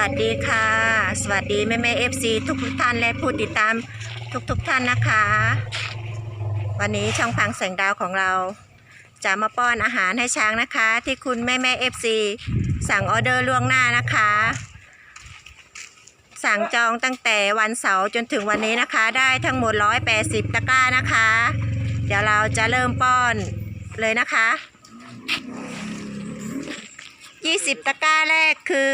วัสดีค่ะ สวัสดีแม่แม่เอฟซีทุกทุกท่านและผู้ติดตามทุกทุกๆท่านนะคะ วันนี้ช่องพังแสงดาวของเรา จะมาป้อนอาหารให้ช้างนะคะ ที่คุณแม่แม่เอฟซีสั่งออเดอร์ล่วงหน้านะคะ สั่งจองตั้งแต่วันเสาร์จนถึงวันนี้นะคะ ได้ทั้งหมด 180 ตะกร้านะคะ เดี๋ยวเราจะเริ่มป้อนเลยนะคะ20ตะกร้าแรกคือ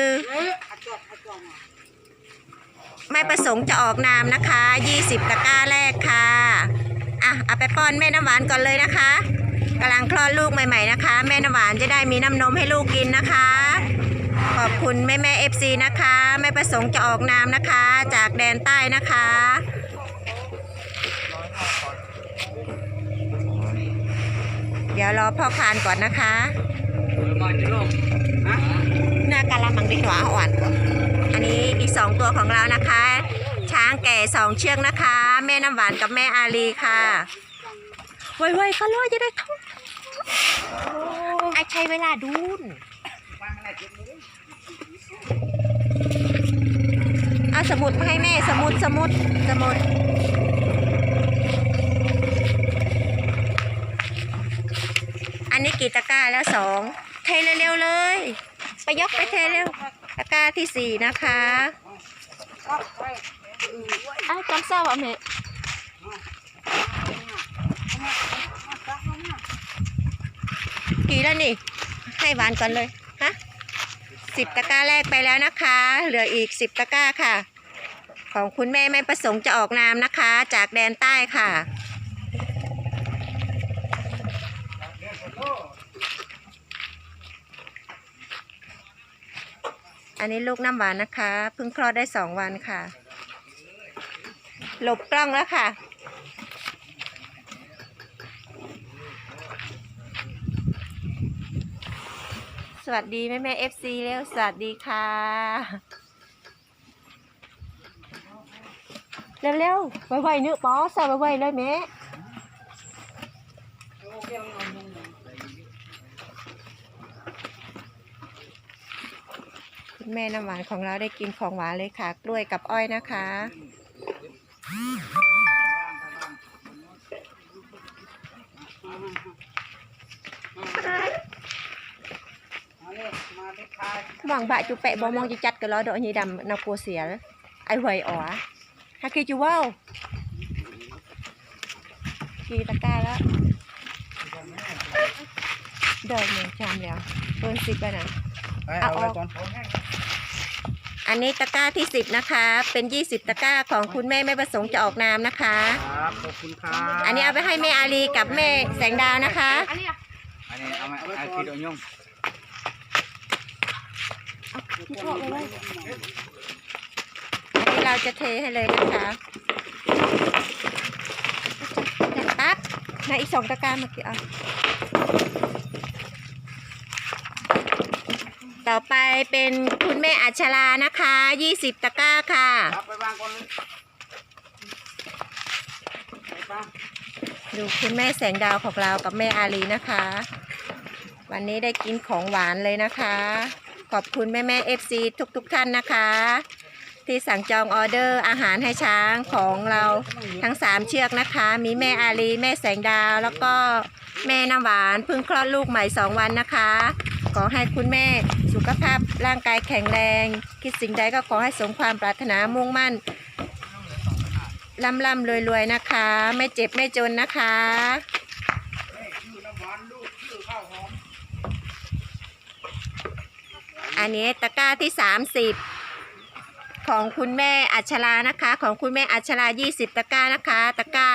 ไม่ประสงค์จะออกนามนะคะ 20 ตะกร้าแรกค่ะ อะ เอาไปป้อนแม่น้ำหวานก่อนเลยนะคะกำลังคลอดลูกใหม่ๆนะคะ แม่น้ำหวานจะได้มีน้ำนมให้ลูกกินนะคะ ขอบคุณแม่แม่เอฟซีนะคะ ไม่ประสงค์จะออกนามนะคะ จากแดนใต้นะคะ เดี๋ยวรอพ่อคานก่อนนะคะมาจะลงฮะหน้ากะละมังดีหวาอ่อนก่อน อีกสองตัวของเรานะคะ ช้างแก่สองเชือกนะคะ แม่น้ำหวานกับแม่อาลีค่ะไวๆก็รอดจะได้เข้าไอใช้เวลาดูนเอาสมุดมาให้แม่สมุดสมุดสมุดอันนี้กี่ตะกร้าแล้วสองเทเร็วๆเลย ไปยกไปเทเร็วาที่สี่นะคะอ้าวจำเศร้าอะเมะกี่แล้วนี่ ให้หวานก่อนเลย ฮะสิบตะกร้าแรกไปแล้วนะคะ เหลืออีกสิบตะกร้าค่ะ ของคุณแม่ไม่ประสงค์จะออกนามนะคะ จากแดนใต้ค่ะ นนี้ลูกน้ำหวานนะคะเพิ่งคลอดได้สองวันค่ะ หลบกล้องแล้วค่ะสวัสดีแม่แม่เอฟซีเร็วสวัสดีค่ะ เร็วๆไวๆเนื้อปอใส่ไวๆเลยแม่ คุณแม่น้ำหวานของเราได้กินของหวานเลยค่ะ กล้วยกับอ้อยนะคะมาเลยมาได้ทายมองบะจูเปะบอมองจะจัดกันแล้วดอกนี้ดำนากัวเสียไอหวยอ๋อฮักกี้จูว่าวกีตะกร้าแล้วเดินหนึ่งจามแล้วเกินสิบแล้วนะเอาไว้ก่ อนอันนี้ตะกร้าที่สิบนะคะ เป็นยี่สิบตะกร้าของคุณแม่ไม่ประสงค์จะออกนามนะคะ ครับขอบคุณครับอันนี้เอาไปให้แม่อาลีกับแม่แสงดาวนะคะอันนี้เอามาเอาคิดเอายงที่ชอบเลยอันนี้เราจะเทให้เลยนะคะปั๊บในอีกสองตะกร้าเมื่อกี้เอา ต่อไปเป็นคุณแม่อัชรานะคะ20ตะกร้าค่ะครับไปวางก่อนเลยไปป้าดูคุณแม่แสงดาวของเรากับแม่อาลีนะคะ วันนี้ได้กินของหวานเลยนะคะ ขอบคุณแม่แม่เอฟซีทุกทุกท่านนะคะ ที่สั่งจองออเดอร์อาหารให้ช้างของเราทั้ง 3 เชือกนะคะ มีแม่อาลีแม่แสงดาวแล้วก็แม่น้ำหวานเพิ่งคลอดลูกใหม่ 2 วันนะคะ ขอให้คุณแม่ สุขภาพร่างกายแข็งแรง คิดสิ่งใดก็ขอให้สมความปรารถนามุ่งมั่นล่ำล่ำรวยรวยๆนะคะ ไม่เจ็บไม่จนนะคะอันนี้ตะกร้าที่สามสิบ ของคุณแม่อัชรานะคะ ของคุณแม่อัชรา20 ตะกร้านะคะ ตะกร้า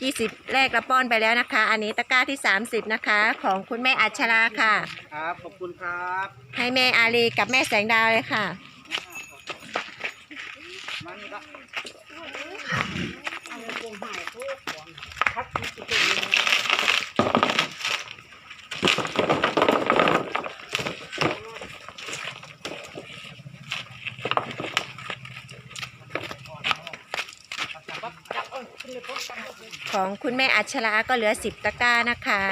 20 แรกละป้อนไปแล้วนะคะ อันนี้ตะกร้าที่ 30 นะคะ ของคุณแม่อัชราค่ะ ครับขอบคุณครับให้แม่อาลีกับแม่แสงดาวเลยค่ะมานี่ก็ของคุ ณแม่อัชราก็เหลือ10ตะกร้านะคะ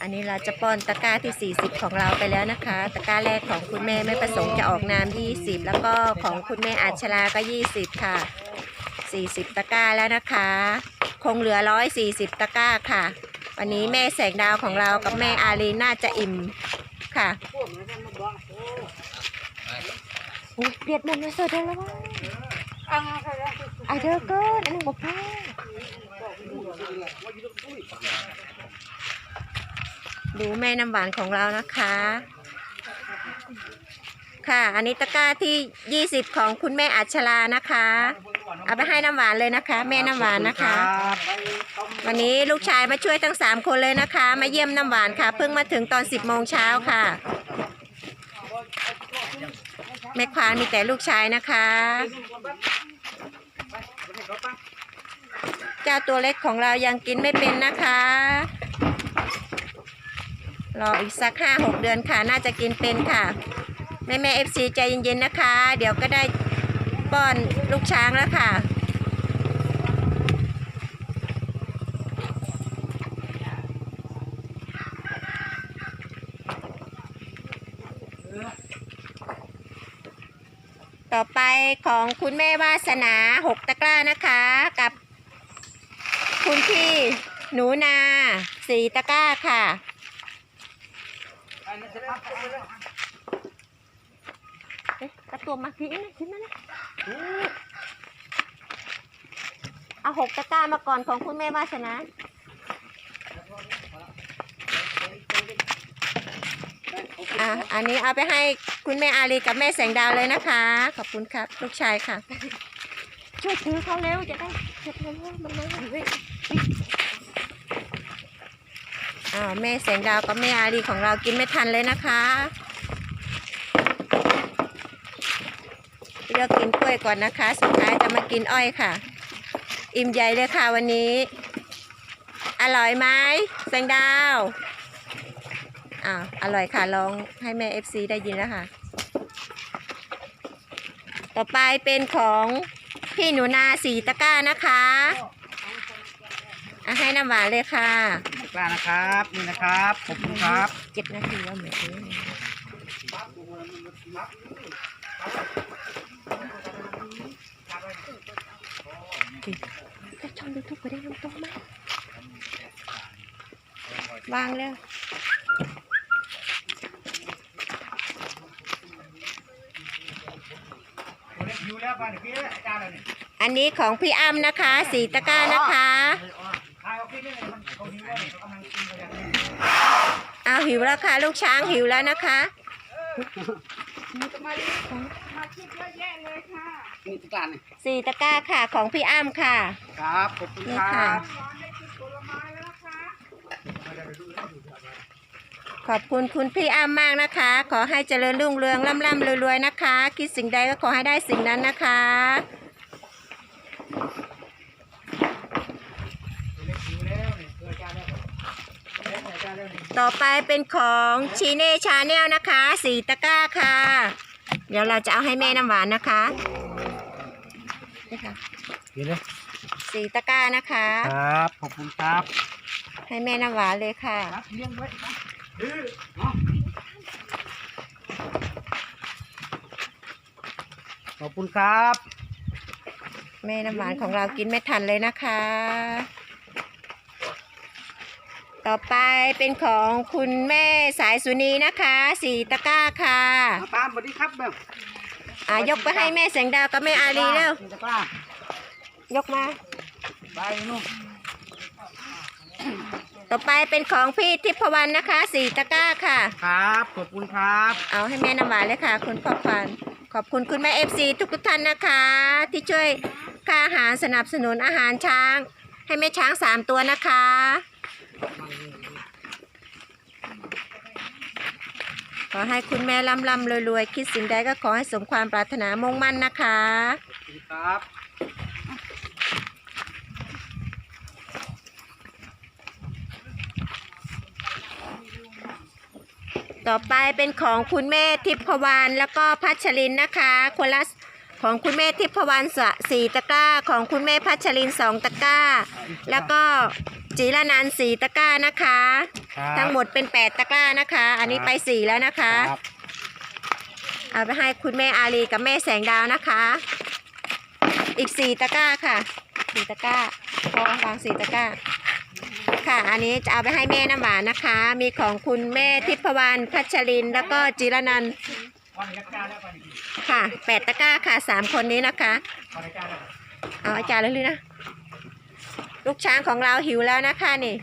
อัอันนี้เราจะป้อนตะกร้าที่ 40 ของเราไปแล้วนะคะ ตะกร้าแรกของคุณแม่ไม่ประสงค์จะออกนาม20 แล้วก็ของคุณแม่อัชราก็ 20 ค่ะ 40 ตะกร้าแล้วนะคะ คงเหลือ 140 ตะกร้าค่ะ วันนี้แม่แสงดาวของเรากับแม่อารีน่าจะอิ่มค่ะโอ้ยเปียดมันมาสดแล้ว วะไอเดอร์เกินอันนี้บอกพ่ดูแม่น้ำหวานของเรานะคะ ค่ะ อันนี้ตะกร้าที่ 20 ของคุณแม่อัชรานะคะ เอาไปให้น้ำหวานเลยนะคะ แม่น้ำหวานนะคะ วันนี้ลูกชายมาช่วยทั้ง 3 คนเลยนะคะ มาเยี่ยมน้ำหวานค่ะ เพิ่งมาถึงตอน 10โมงเช้าค่ะแม่ควานมีแต่ลูกชายนะคะ เจ้าตัวเล็กของเรายังกินไม่เป็นนะคะ รออีกสักห้าหกเดือนค่ะ น่าจะกินเป็นค่ะ แม่แม่เอฟซีใจเย็นๆนะคะ เดี๋ยวก็ได้ป้อนลูกช้างแล้วค่ะต่อไปของคุณแม่วาสนาหกตะกร้านะคะ กับ คุณพี่หนูนาสีตะก้าค่ะ เอ๊ะกระตัวมาพี่นะขึ้นมานะเอาหกตะก้ามาก่อนของคุณแม่วาสนาอะอันนี้เอาไปให้คุณแม่อารีกับแม่แสงดาวเลยนะคะ ขอบคุณครับ ลูกชายค่ะ ช่วยถือเขาเร็วจะได้เก็บเร็วๆมันมา อ้าวแม่แสงดาวกับแม่อารีของเรากินไม่ทันเลยนะคะเลือกกินกล้วยก่อนนะคะ สุดท้ายจะมากินอ้อยค่ะ อิ่มใหญ่เลยค่ะวันนี้ อร่อยไหมแสงดาวอ้าวอร่อยค่ะลองให้แม่ FC ได้ยินแล้วค่ะ ต่อไปเป็นของพี่หนูนาสีตะก้านะคะ อะให้น้ำหวานเลยค่ะกล้านะครับ นี่นะครับขอบคุณครับเจ็ดนาทีแล้วเหมือนกันจะช่องยูทูบก็ได้น้ำต้มไหมวางเลยอยู่แล้วป่ะพี่อาจารย์เลยอันนี้ของพี่อ้ำนะคะ สีตะกร้านะคะ อาหิวแล้วค่ะ ลูกช้างหิวแล้วนะคะนี่ตะกร้ารนี่สีตะกร้าค่ะของพี่อ้ำค่ะ ครับขอบคุณนี่คค่ะรับขอบคุณคุณพี่อ้ำมากนะคะ ขอให้เจริญรุ่งเรืองร่ำร่ำรวยๆนะคะ คิดสิ่งใดก็ขอให้ได้สิ่งนั้นนะคะ ต่อไปเป็นของชีเน่ชาแนลนะคะสีตะกร้าค่ะ เดี๋ยวเราจะเอาให้แม่น้ำหวานนะคะนี่ค่ะกินเลยสีตะกร้านะคะ ครับ ขอบคุณครับ ให้แม่น้ำหวานเลยค่ะครับเลี้ยงไว้ครับดื้อเนาะขอบคุณครับ แม่น้ำหวานของเรากินไม่ทันเลยนะคะ ต่อไปเป็นของคุณแม่สายสุนีนะคะสีตะกร้าค่ะมาปามสวัสดีครับแบบอ่ายกไปให้แม่แสงดาวกับแม่อารีเร็วนี่ตะกร้ายกมา ไปนู่นต่อไปเป็นของพี่ทิพวรรณนะคะสีตะกร้าค่ะ ครับขอบคุณครับเอาให้แม่น้ำหวานเลยค่ะ คุณพ่อควานขอบคุณคุณแม่เอฟซีทุกทุกๆท่านนะคะ ที่ช่วยค่าอาหารสนับสนุนอาหารช้าง ให้แม่ช้างสามตัวนะคะ ขอให้คุณแม่ร่ำร่ำรวยๆ คิดสิ่งใดก็ขอให้สมความปรารถนามุ่งมั่นนะคะขอบคุณครับต่อไปเป็นของคุณแม่ทิพวรรณแล้วก็พัชรินนะคะคนละของคุณแม่ทิพวรรณสะสี่ตะกร้า ของคุณแม่พัชรินสองตะกร้า แล้วก็ จีรนันท์สีตะกร้านะคะ ครับทั้งหมดเป็นแปดตะกร้านะคะ อันนี้ไปสี่แล้วนะคะ ครับเอาไปให้คุณแม่อารีกับแม่แสงดาวนะคะ อีกสี่ตะกร้าค่ะสี่ตะกร้าพอวางสี่ตะกร้า ค่ะ อันนี้จะเอาไปให้แม่น้ำหวานนะคะ มีของคุณแม่ทิพวรรณพัชรินทร์แล้วก็จิรนันท์วันนี้กล้าแล้ววันนี้ค่ะแปดตะกร้าค่ะสามคนนี้นะคะวันนี้กล้าแล้วเอาอาจารย์เลยเลยนะ ลูกช้างของเราหิวแล้วนะคะนี่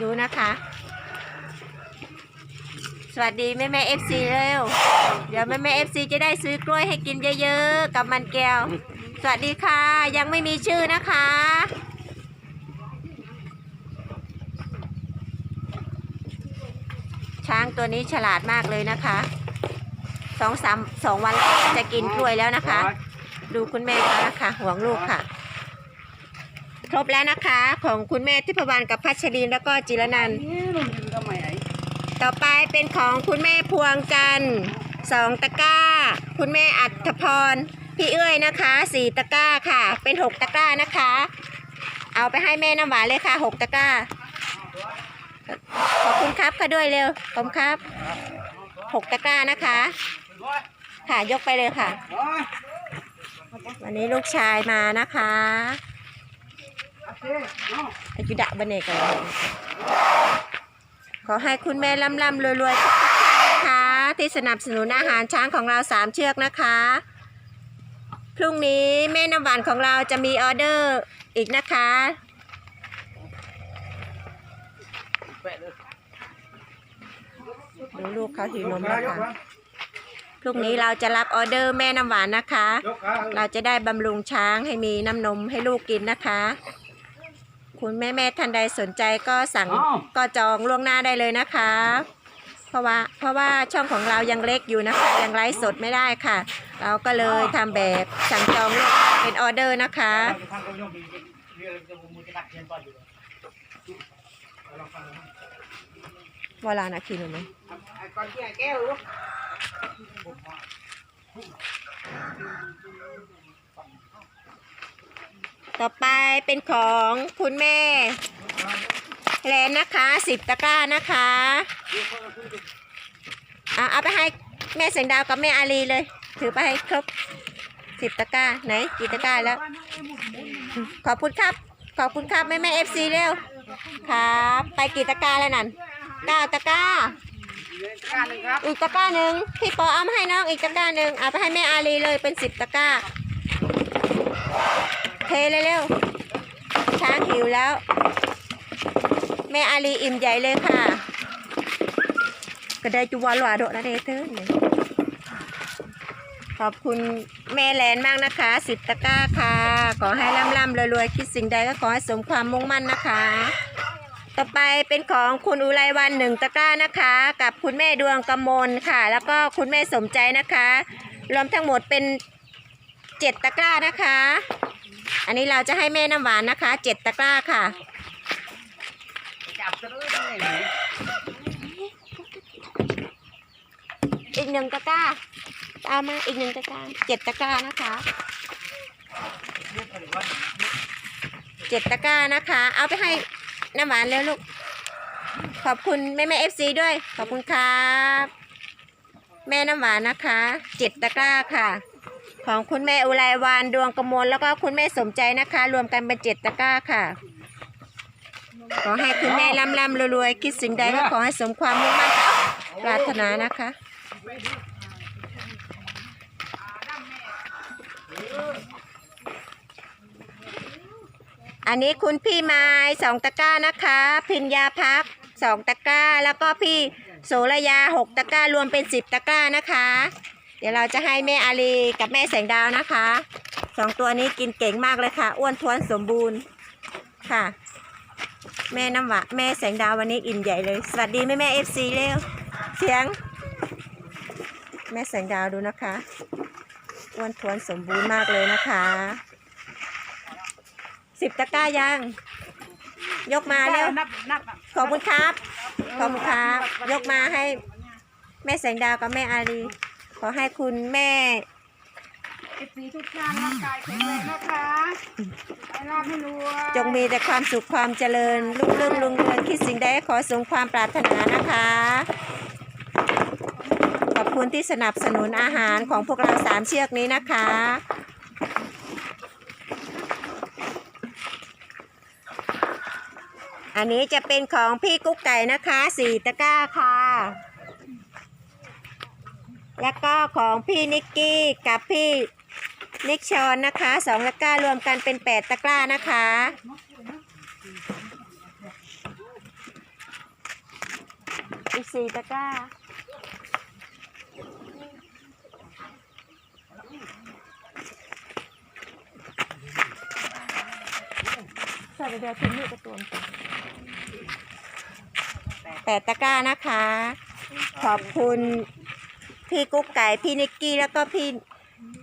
ดูนะคะ สวัสดีแม่แม่เอฟซีเร็ว เดี๋ยวแม่แม่เอฟซีจะได้ซื้อกล้วยให้กินเยอะๆ กับมันแก้ว สวัสดีค่ะ ยังไม่มีชื่อนะคะช้างตัวนี้ฉลาดมากเลยนะคะ สองสามสองวันจะกินกล้วยแล้วนะคะ ดูคุณแม่เขานะคะห่วงลูกค่ะ ครบแล้วนะคะ ของคุณแม่ทิพวรรณกับพัชรินแล้วก็จิรนันท์นี่ลุงยืนทำไมไอ้ต่อไปเป็นของคุณแม่พวงจันทร์สองตะกร้า คุณแม่อัธพร พี่เอ้ยนะคะสี่ตะกร้าค่ะ เป็นหกตะกร้านะคะ เอาไปให้แม่น้ำหวานเลยค่ะหกตะกร้า ขอบคุณครับค่ะด้วยเร็วขอบคุณครับหกตะกร้านะคะ ค่ะยกไปเลยค่ะ วันนี้ลูกชายมานะคะอายุดะบันเนกันขอให้คุณแม่ร่ำร่ำรวยรวยนะคะที่สนับสนุนอาหารช้างของเราสามเชือกนะคะ พรุ่งนี้แม่น้ำหวานของเราจะมีออเดอร์อีกนะคะดูลูกเขาหิวนมแล้วค่ะ พรุ่งนี้เราจะรับออเดอร์แม่น้ำหวานนะคะยกขาเราจะได้บำรุงช้างให้มีน้ำนมให้ลูกกินนะคะ คุณแม่แม่ๆท่านใดสนใจก็สั่งก็จองล่วงหน้าได้เลยนะคะ เพราะว่าเพราะว่าช่องของเรายังเล็กอยู่นะคะยังไลฟ์สดไม่ได้ค่ะ เราก็เลยทำแบบสั่งจองล่วงหน้าเป็นออเดอร์นะคะทางก็ยกดีเรื่องจะมือจะกัดเทียนต่ออยู่ลองฟังเวลานะคิดหนูไหมไอ้ก้อนที่ไอ้แก้วลูก ต่อไปเป็นของคุณแม่แลนนะคะสิบตะกร้านะคะเอาเอาไปให้แม่เสียงดาวกับแม่อาลีเลย ถือไปให้ครบสิบตะกร้าไหนกี่ตะกร้าแล้ว ขอบคุณครับ ขอบคุณครับแม่แม่เอฟซีเร็วครับ ไปกี่ตะกร้าแล้วนั่นเก้าตะกร้า อีกตะกร้าหนึ่งพี่ปอเอามาให้น้องอีกตะกร้าหนึ่งเอาไปให้แม่อาลีเลยเป็นสิบตะกร้า เทเร็วๆช้างหิวแล้ว แม่อาลีอิ่มใหญ่เลยค่ะ ก็ได้จุวาลวาโดนะเดเธอเนี่ยขอบคุณแม่แลนมากนะคะสิบตะกร้าค่ะ ขอให้ร่ำร่ำรวยๆคิดสิ่งใดก็ขอให้สมความมุ่งมั่นนะคะ ต่อไปเป็นของคุณอุไรวันหนึ่งตะกร้านะคะ กับคุณแม่ดวงกมลค่ะ แล้วก็คุณแม่สมใจนะคะ รวมทั้งหมดเป็นเจ็ดตะกร้านะคะ อันนี้เราจะให้แม่น้ำหวานนะคะเจ็ดตะกร้าค่ะ อีกหนึ่งตะกร้าตามมาอีกหนึ่งตะกร้าเจ็ดตะกร้านะคะเจ็ดตะกร้านะคะ เอาไปให้ น้ำหวานเร็วลูก ขอบคุณแม่แม่เอฟซีด้วย ขอบคุณครับ แม่น้ำหวานนะคะเจ็ดตะกร้าค่ะ ของคุณแม่อุไรวานดวงกมลแล้วก็คุณแม่สมใจนะคะ รวมกันเป็นเจ็ดตะกร้าค่ะ ขอให้คุณแม่ร่ำร่ำรวยๆคิดสิ่งใดก็ขอให้สมความมุ่งมั่นปรารถนานะคะ อันนี้คุณพี่ไม้สองตะกร้านะคะ พิญญาพักสองตะกร้า แล้วก็พี่โสระยาหกตะกร้ารวมเป็นสิบตะกร้านะคะ เดี๋ยวเราจะให้แม่อาลีกับแม่แสงดาวนะคะสองตัวนี้กินเก่งมากเลยค่ะ อ้วนท้วนสมบูรณ์ค่ะ แม่น้ำหวานแม่แสงดาววันนี้อิ่มใหญ่เลย สวัสดีแม่แม่เอฟซีเร็วเสียง แม่แสงดาวดูนะคะ อ้วนท้วนสมบูรณ์มากเลยนะคะ สิบตะกร้ายัง ยกมาเร็ว นับนับขอบคุณครับ ขอบคุณครับ ยกมาให้ แม่แสงดาวกับแม่อารีขอให้คุณแม่ เอฟซีทุกท่านร่างกายแข็งแรงนะคะให้ร่ำให้รวยจงมีแต่ความสุขความเจริญรุ่งเรืองรุ่งเรืองคิดสิ่งใดขอสมความปรารถนานะคะ ขอบคุณที่สนับสนุนอาหารของพวกเราสามเชือกนี้นะคะ อันนี้จะเป็นของพี่กุ๊กไก่นะคะสี่ตะกร้าค่ะ แล้วก็ของพี่นิกกี้กับพี่นิกชอนนะคะสองตะกร้ารวมกันเป็นแปดตะกร้านะคะ อีกสี่ตะกร้า ใส่ไปเดียวทิ้งนี่กระตัวมนแปดตะกร้านะคะ ขอบคุณพี่กุ๊กไก่พี่นิกกี้แล้วก็พี่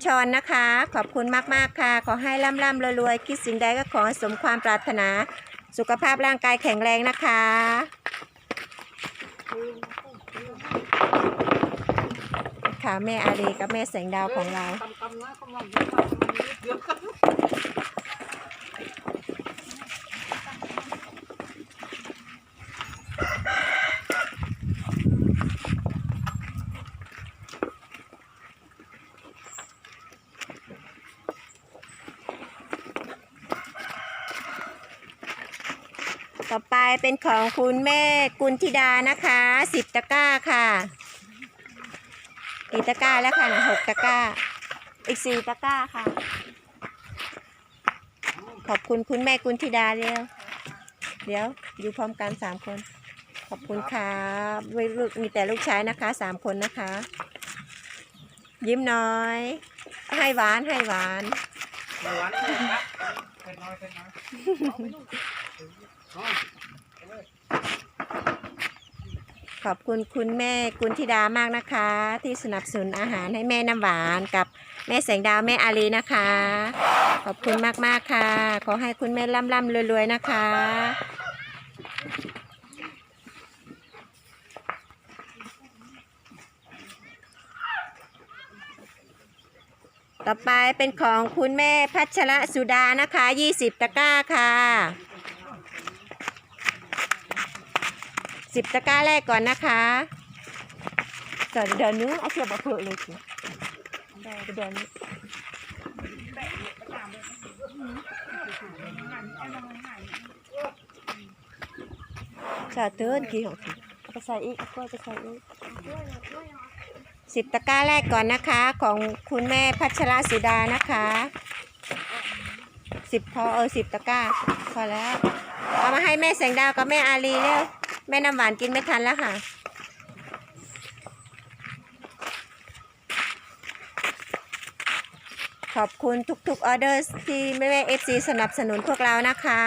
ชอนนะคะ ขอบคุณมาก ๆ ค่ะ ขอให้ร่ำร่ำรวยๆคิดสิ่งใดก็ขอให้สมความปรารถนา สุขภาพร่างกายแข็งแรงนะคะค่ะแม่อารีกับแม่แสงดาวของเรา ตำตำนะกำลังจะทำนิด เดียวต่อไปเป็นของคุณแม่กุลธิดานะคะสิบตะกร้าค่ะอีกตะกร้าแล้วค่ะนะหกตะกร้า อีกสี่ตะกร้าค่ะ ขอบคุณคุณแม่กุลธิดาเร็วเดี๋ยวอยู่พร้อมกันสามคน ขอบคุณครับไม่ลูกมีแต่ลูกชายนะคะสามคนนะคะ ยิ้มน้อย ให้หวานให้หวานมาหวานนะครับเผ็ดน้อยเผ็ดน้อยเอา ขอบคุณคุณแม่กุลธิดามากนะคะ ที่สนับสนุนอาหารให้แม่น้ำหวานกับแม่แสงดาวแม่อารีนะคะ ขอบคุณมากๆค่ะ ขอให้คุณแม่ร่ำร่ำรวยๆนะคะ ต่อไปเป็นของคุณแม่พัชระสุดานะคะ 20 ตะกร้าค่ะ สิบตะกร้าแรกก่อนนะคะเดี๋ยวเดี๋ยวนึงเอาเชือกมาเผื่อเลยสิได้เดี๋ยวนี้จะเตือนกี่ของสิเอาไปใส่อีกเอากล้วยไปใส่อีกสิบตะกร้าแรกก่อนนะคะ ของคุณแม่พัชรสุดานะคะสิบพอเออสิบตะกร้าพอแล้ว เอามาให้แม่แสงดาวกับแม่อาลีเร็ว แม่น้ำหวานกินไม่ทันแล้วค่ะ ขอบคุณทุกๆออเดอร์ที่แม่แม่เอฟซีสนับสนุนพวกเรานะคะ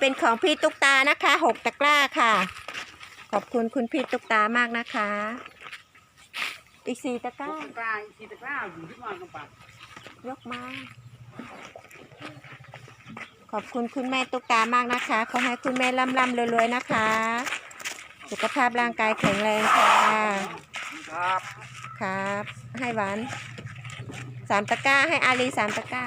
เป็นของพี่ตุ๊กตานะคะหกตะกร้าค่ะ ขอบคุณคุณพี่ตุ๊กตามากนะคะ อีกสี่ตะกร้ากลางขีดตะกร้าอยู่ที่มันกันปะยกมา ขอบคุณคุณแม่ตุ๊กตามากนะคะ ขอให้คุณแม่ร่ำร่ำรวยๆนะคะ สุขภาพร่างกายแข็งแรงค่ะ ครับครับ ให้หวานสามตะกร้าให้อาลีสามตะกร้า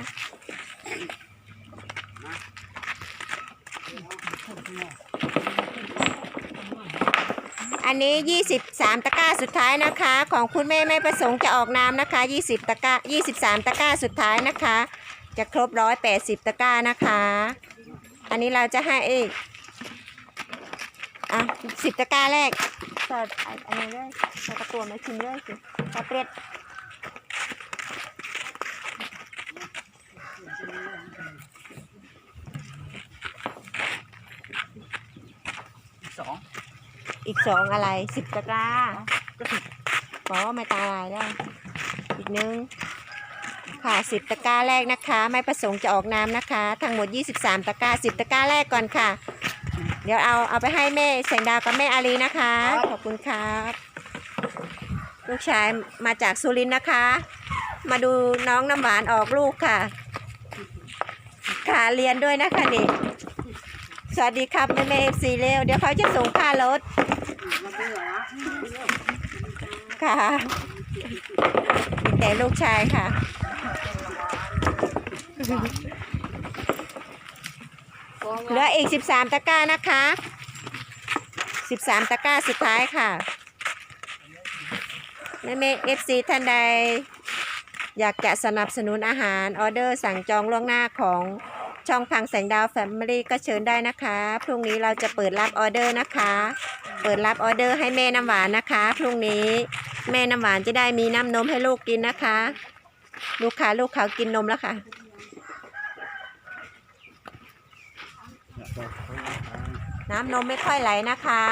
อันนี้ 23 ตะกร้าสุดท้ายนะคะ ของคุณแม่ไม่ประสงค์จะออกนามนะคะ 20 ตะกร้า 23 ตะกร้าสุดท้ายนะคะ จะครบ 180 ตะกร้านะคะ อันนี้เราจะให้อีกอะ10ตะกร้าแรกสอดอันนี้เลยเอาตะกัวมาชิมเลยสิตะเปร็ด สองอีกสองอะไร10ตะกร้าก็ไม่ตาลายแล้วอีกหนึงค่ะ10ตะกร้าแรกนะคะ ไม่ประสงค์จะออกนามนะคะ ทั้งหมด 23 ตะกร้า10ตะกร้าแรกก่อนค่ะ เดี๋ยวเอาเอาไปให้แม่แสงดาวกับแม่อารีนะคะ ขอบคุณครับ ลูกชายมาจากสุรินทร์นะคะ มาดูน้องน้ำหวานออกลูกค่ะ ค่ะเรียนด้วยนะคะนี่ สวัสดีครับแม่แม่เอฟซีเร็ว เดี๋ยวเขาจะส่งค่ารถ ค่ะมีแต่ลูกชายค่ะ เหลืออีก13ตะกร้านะคะ13ตะกร้าสุดท้ายค่ะแม่เมเอฟซีท่านใด อยากจะสนับสนุนอาหารออเดอร์สั่งจองล่วงหน้าของ ช่องพังแสงดาวแฟมิลี่ก็เชิญได้นะคะ พรุ่งนี้เราจะเปิดรับออเดอร์นะคะ เปิดรับออเดอร์ให้แม่น้ำหวานนะคะ พรุ่งนี้แม่น้ำหวานจะได้มีน้ำนมให้ลูกกินนะคะ ลูกค้าลูกเขากินนมแล้วค่ะ น้ำนมไม่ค่อยไหลนะคะ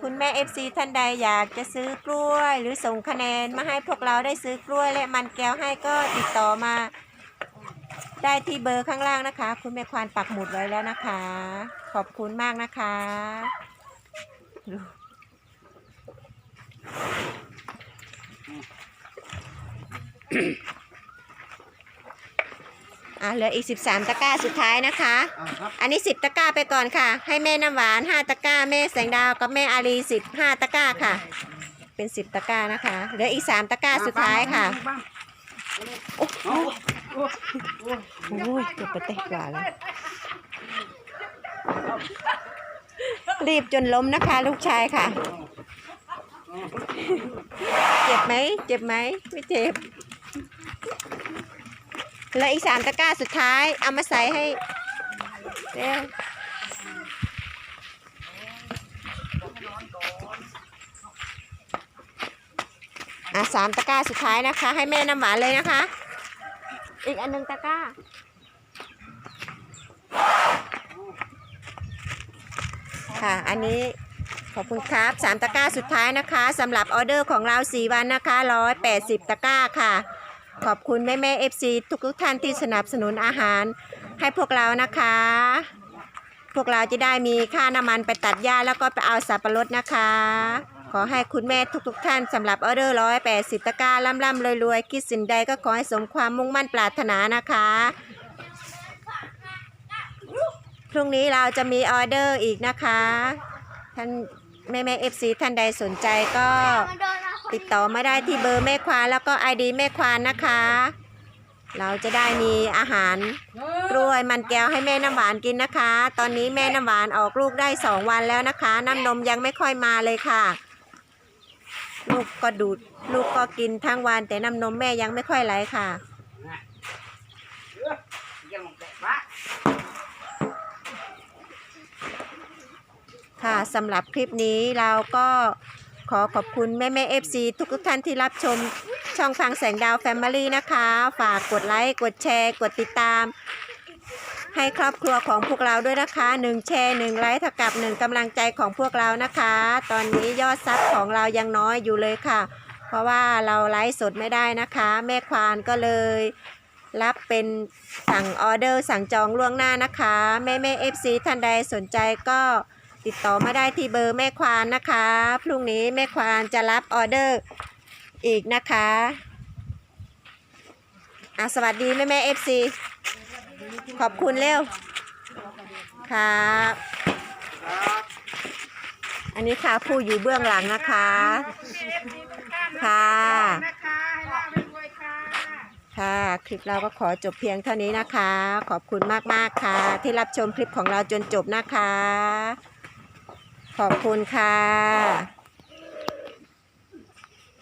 คุณแม่ FC ท่านใดอยากจะซื้อกล้วย หรือส่งคะแนนมาให้พวกเราได้ซื้อกล้วยและมันแก้วให้ก็ติดต่อมา ได้ที่เบอร์ข้างล่างนะคะ คุณแม่ควานปักหมุดไว้แล้วนะคะ ขอบคุณมากนะคะอะเหลืออีก 13 ตะกร้าสุดท้ายนะคะอ่าครับอันนี้ 10 ตะกร้าไปก่อนค่ะ ให้แม่น้ำหวาน 5 ตะกร้า แม่แสงดาวกับแม่อารี10 5ตะกร้าค่ะ เป็น 10 ตะกร้านะคะ เหลืออีก 3 ตะกร้าสุดท้ายค่ะ โอ้ยเกือบไปเตะกว่าแล้วรีบจนล้มนะคะ ลูกชายค่ะ เจ็บไหม เจ็บไหม ไม่เจ็บเหลืออีกสามตะกร้าสุดท้าย เอามาใส่ให้เร็วอะสามตะกร้าสุดท้ายนะคะ ให้แม่น้ำหวานเลยนะคะ อีกอันหนึงตะกร้า ค่ะ อันนี้ขอบคุณครับสามตะกร้าสุดท้ายนะคะสำหรับออเดอร์ของเรา 4 วันนะคะ 180 ตะกร้าค่ะ ขอบคุณแม่แม่เอฟซีทุกทุกๆท่านที่สนับสนุนอาหารให้พวกเรานะคะ พวกเราจะได้มีค่าน้ำมันไปตัดหญ้าแล้วก็ไปเอาสับปะรดนะคะ ขอให้คุณแม่ทุกๆท่านสำหรับออเดอร์180ตะกร้าล่ำๆรวยๆคิดสิ่งใดก็ขอให้สมความมุ่งมั่นปรารถนานะคะ พรุ่งนี้เราจะมีออเดอร์อีกนะคะ ท่านแม่แม่เอฟซีท่านใดสนใจก็ติดต่อมาได้ที่เบอร์แม่ควานแล้วก็ไอดีแม่ควานนะคะ เราจะได้มีอาหารกล้วยมันแก้วให้แม่น้ำหวานกินนะคะ ตอนนี้แม่น้ำหวานออกลูกได้สองวันแล้วนะคะ น้ำนมยังไม่ค่อยมาเลยค่ะ ลูกก็ดูด ลูกก็กินทั้งวัน แต่น้ำนมแม่ยังไม่ค่อยไหลค่ะ ค่ะสำหรับคลิปนี้เราก็ขอขอบคุณแม่แม่เอฟซีทุกทุกท่านที่รับชมช่องฟังแสงดาวแฟมิลี่นะคะ ฝากกดไลค์ กดแชร์ กดติดตาม ให้ครอบครัวของพวกเราด้วยนะคะ1แชร์1ไลค์เท่ากับ1กำลังใจของพวกเรานะคะ ตอนนี้ยอดซับของเรายังน้อยอยู่เลยค่ะ เพราะว่าเราไลฟ์สดไม่ได้นะคะ แม่ควานก็เลย รับเป็นสั่งออเดอร์สั่งจองล่วงหน้านะคะ แม่แม่เอฟซีท่านใดสนใจก็ติดต่อมาได้ที่เบอร์แม่ควานนะคะ พรุ่งนี้แม่ควานจะรับออเดอร์อีกนะคะอะสวัสดีแม่แม่เอฟซี ขอบคุณเร็ว ครับ อันนี้ค่ะผู้อยู่เบื้องหลังนะคะค่ะค่ะ ค่ะ คลิปเราก็ขอจบเพียงเท่านี้นะคะ ขอบคุณมากๆค่ะ ที่รับชมคลิปของเราจนจบนะคะ ขอบคุณค่ะ